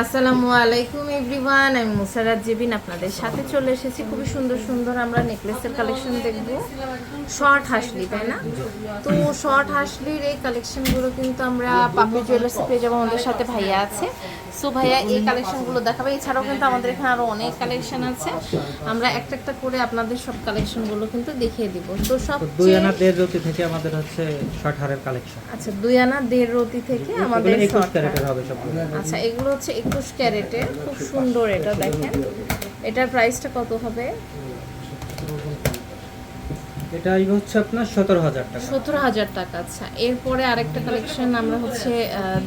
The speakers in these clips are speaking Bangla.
আসসালামু আলাইকুম এভরিওয়ান, আমি মুসারাত জেবিন আপনাদের সাথে চলে এসেছি। খুবই সুন্দর সুন্দর আমরা নেকলেসের কালেকশন দেখব। শর্ট হাসলি, তাই না? তো শর্ট হাসলির এই কালেকশনগুলো কিন্তু আমরা পাপড়ি জুয়েলার্সে পেয়ে যাব আমাদের সাথে ভাইয়া আছে। সো ভাইয়া এই কালেকশনগুলো দেখাবে। এছাড়াও কিন্তু আমাদের এখানে আরও অনেক কালেকশন আছে। আমরা একটা একটা করে আপনাদের সব কালেকশনগুলো কিন্তু দেখিয়ে দিব। তো সব দুই আনা দেড় রতি থেকে আমাদের হচ্ছে শর্ট হারের কালেকশন আচ্ছা দুই আনা দেড় রতি থেকে আমাদের short ক্যারেটের হবে সবগুলো। আচ্ছা এগুলো হচ্ছে একুশ ক্যারেটের। খুব সুন্দর এটা দেখেন। এটার প্রাইসটা কত হবে? এটা এই হচ্ছে আপনার সতেরো হাজার টাকা। সতেরো হাজার টাকা আচ্ছা। এরপরে আরেকটা কালেকশন আমরা হচ্ছে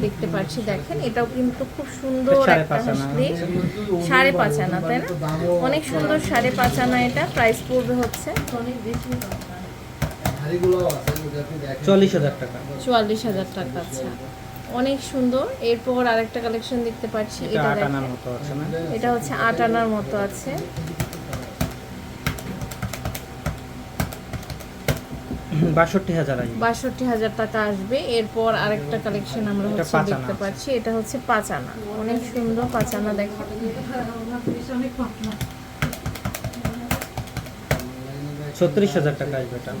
দেখতে পাচ্ছি দেখেন এটাও কিন্তু খুব সুন্দর একটা সাড়ে পাঁচ আনা তাই না? অনেক সুন্দর সাড়ে পাঁচ আনা এটা প্রাইস পড়বে হচ্ছে। চল্লিশ হাজার টাকা। চুয়াল্লিশ হাজার টাকা আচ্ছা। অনেক সুন্দর। এরপর আরেকটা কালেকশন দেখতে পাচ্ছি এটা এটা হচ্ছে আট আনার মতো আছে। বাষট্টি হাজার বাষট্টি হাজার টাকা আসবে। এরপর আরেকটা কালেকশন আমরা হচ্ছে দেখতে পাচ্ছি। এটা হচ্ছে পাঁচ আনা। অনেক সুন্দর পাঁচ আনা দেখেন ছত্রিশ হাজার টাকা আসবে এটা।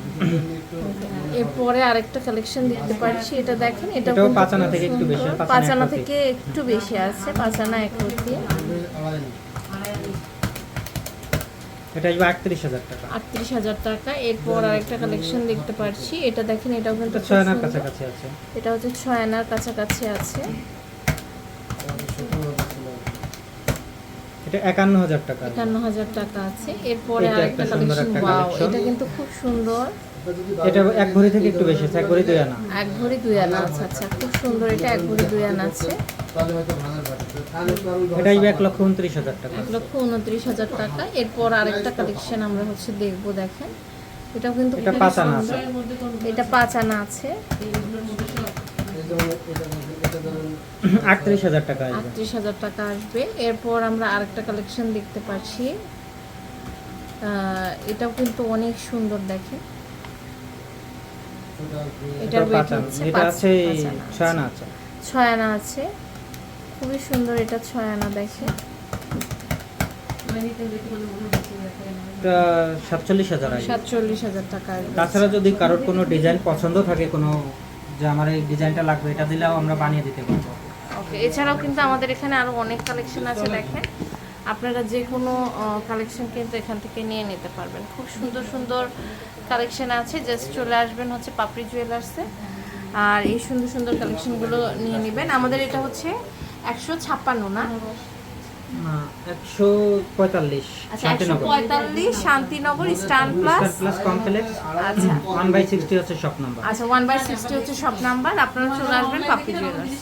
এরপরে আরেকটা কালেকশন দেখতে পাচ্ছি। এটা দেখেন এটা এটাও পাঁচ আনা থেকে একটু বেশি, পাঁচ আনা পাঁচ আনা এক রতি। থেকে একটু বেশি আছে পাঁচ আনা এক রতি এটা আসবে টাকা। টাকা এরপর আরেকটা কালেকশন দেখতে পাচ্ছি এটা দেখেন এটাও কিন্তু এটা খুব আনার সুন্দর। কাছাকাছি আছে। এটা হচ্ছে ছয় আনার কাছাকাছি আছে। এটা একান্ন হাজার টাকা আছে। এরপরে আরেকটা একটা কালেকশন ওয়াও এটা কিন্তু খুব সুন্দর। এটা এক ভরি থেকে একটু বেশি আছে এক ভরি দুই আনা। এক ভরি দুই আনা আছে আচ্ছা খুব সুন্দর। এটা এক ভরি দুই আনা আছে। এটা আসবে এক লক্ষ উনত্রিশ হাজার টাকা। এক লক্ষ উনত্রিশ হাজার টাকা। এরপর আরেকটা কালেকশন আমরা হচ্ছে দেখব দেখেন। এটাও কিন্তু এটা পাঁচ আনা সুন্দর। এটা পাঁচ আনা আছে। আটত্রিশ হাজার টাকা আসবে। আটত্রিশ হাজার টাকা আসবে। এরপর আমরা আরেকটা কালেকশন দেখতে পাচ্ছি। এটাও কিন্তু অনেক সুন্দর দেখে এটার হচ্ছে আছে আছে। ছয় আনা আছে। ছয় আনা আছে। খুবই সুন্দর এটা ছয় আনা দেখে। এটা সাতচল্লিশ হাজার সাতচল্লিশ হাজার টাকা তাছাড়া যদি কারোর কোনো ডিজাইন পছন্দ থাকে কোনো যে আমার এই ডিজাইনটা লাগবে এটা দিলেও আমরা বানিয়ে দিতে পারব। ওকে এছাড়াও কিন্তু আমাদের এখানে আরও অনেক কালেকশন আছে দেখেন। আপনারা যে কোনো কালেকশন কিন্তু এখান থেকে নিয়ে নিতে পারবেন। খুব সুন্দর সুন্দর কালেকশন আছে। জাস্ট চলে আসবেন হচ্ছে পাপড়ি জুয়েলার্সে আর এই সুন্দর সুন্দর কালেকশনগুলো নিয়ে নেবেন। আমাদের এটা হচ্ছে একশো ছাপ্পান্ন না? একশো পঁয়তাল্লিশ আচ্ছা একশো পঁয়তাল্লিশ শান্তিনগর স্টান প্লাস প্লাস কমপ্লেক্স আচ্ছা। ওয়ান বাই সিক্সটি হচ্ছে শপ নাম্বার আচ্ছা ওয়ান বাই সিক্সটি হচ্ছে সব নাম্বার আপনারা চলে আসবেন পাপড়ি জুয়েলার্স।